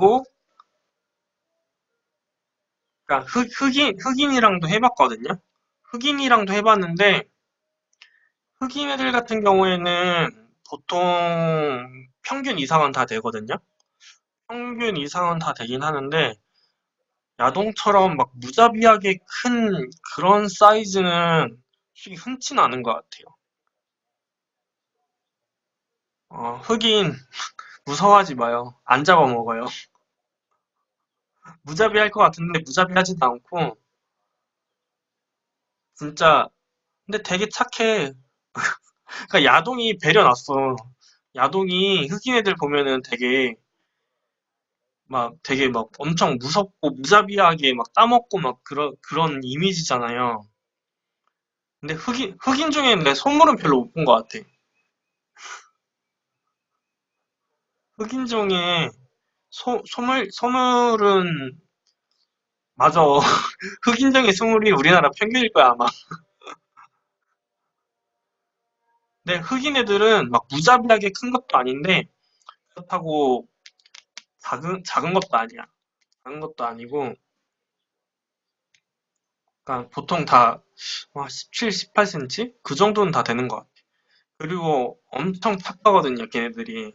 그리고 그러니까 흑, 흑인 흑인이랑도 해봤거든요. 흑인이랑도 해봤는데 흑인 애들 같은 경우에는 보통 평균 이상은 다 되거든요. 평균 이상은 다 되긴 하는데 야동처럼 막 무자비하게 큰 그런 사이즈는 솔직히 흔치는 않은 것 같아요. 어, 흑인 무서워하지 마요. 안 잡아먹어요. 무자비할 것 같은데 무자비하지도 않고 진짜 근데 되게 착해. 그러니까 야동이 배려놨어. 야동이 흑인 애들 보면은 되게 막 되게 막 엄청 무섭고 무자비하게 막 따먹고 막 그런 그런 이미지잖아요. 근데 흑인 흑인 중에는 내 소물은 별로 못 본 것 같아. 흑인 중에 소 소물 소물은 맞아. 흑인 중에 소물이 우리나라 평균일 거야 아마. 근데 흑인 애들은 막 무자비하게 큰 것도 아닌데 그렇다고 작은 작은 것도 아니야. 작은 것도 아니고 그러니까 보통 다 17, 18cm 그 정도는 다 되는 것 같아. 그리고 엄청 착하거든요, 걔네들이.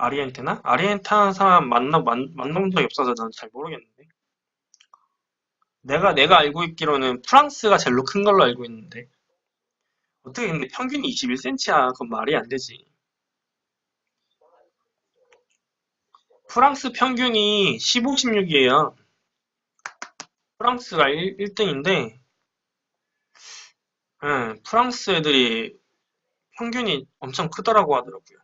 그 아리엔테나? 아리엔타 사람 만나 만, 만나본 적이 없어서 난잘 모르겠는데. 내가 내가 알고 있기로는 프랑스가 제일로 큰 걸로 알고 있는데 어떻게 근데 평균이 21cm야? 그건 말이 안 되지. 프랑스 평균이 15, 16이에요. 프랑스가 1, 등인데 프랑스 애들이 평균이 엄청 크더라고 하더라고요.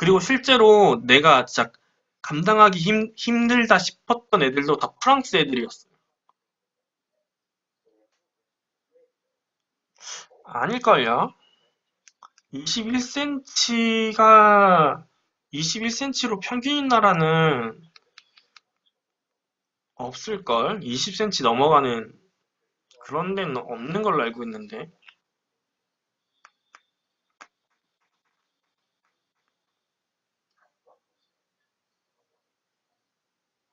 그리고 실제로 내가 진짜 감당하기 힘, 힘들다 싶었던 애들도 다 프랑스 애들이었어요. 아닐걸요? 21cm가 21cm로 평균인 나라는 없을걸? 20cm 넘어가는 그런 데는 없는 걸로 알고 있는데.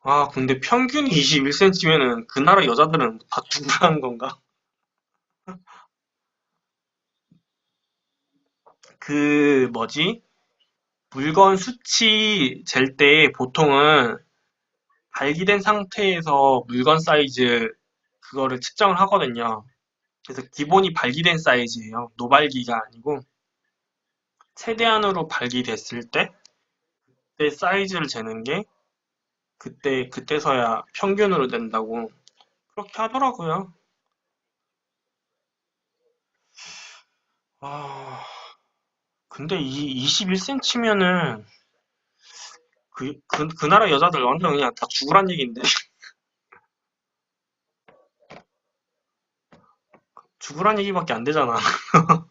아, 근데 평균이 21cm면은 그 나라 여자들은 다 죽으라는 건가? 그, 뭐지? 물건 수치 잴 때 보통은 발기된 상태에서 물건 사이즈 그거를 측정을 하거든요. 그래서 기본이 발기된 사이즈예요. 노발기가 아니고 최대한으로 발기됐을 때 그때 사이즈를 재는 게 그때 그때서야 평균으로 된다고 그렇게 하더라고요. 아, 근데 이 21cm면은 그, 그, 그 나라 여자들 완전 그냥 다 죽으란 얘기인데. 죽으란 얘기밖에 안 되잖아.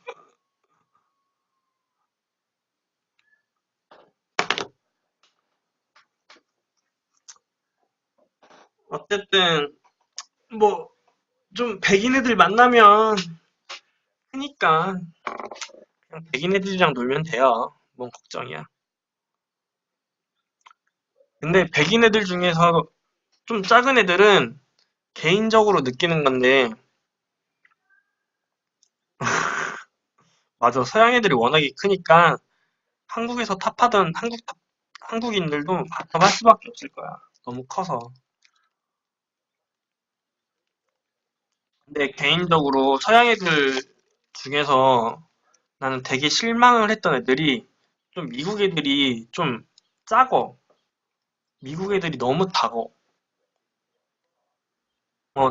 어쨌든, 뭐, 좀 백인 애들 만나면 크니까, 그냥 백인 애들이랑 놀면 돼요. 뭔 걱정이야. 근데 백인 애들 중에서 좀 작은 애들은 개인적으로 느끼는 건데, 맞아. 서양 애들이 워낙에 크니까 한국에서 탑하던 한국 탑, 한국인들도 답답할 수밖에 없을 거야. 너무 커서. 근데 개인적으로 서양 애들 중에서 나는 되게 실망을 했던 애들이 좀 미국 애들이 좀 작어. 미국 애들이 너무 작어. 어,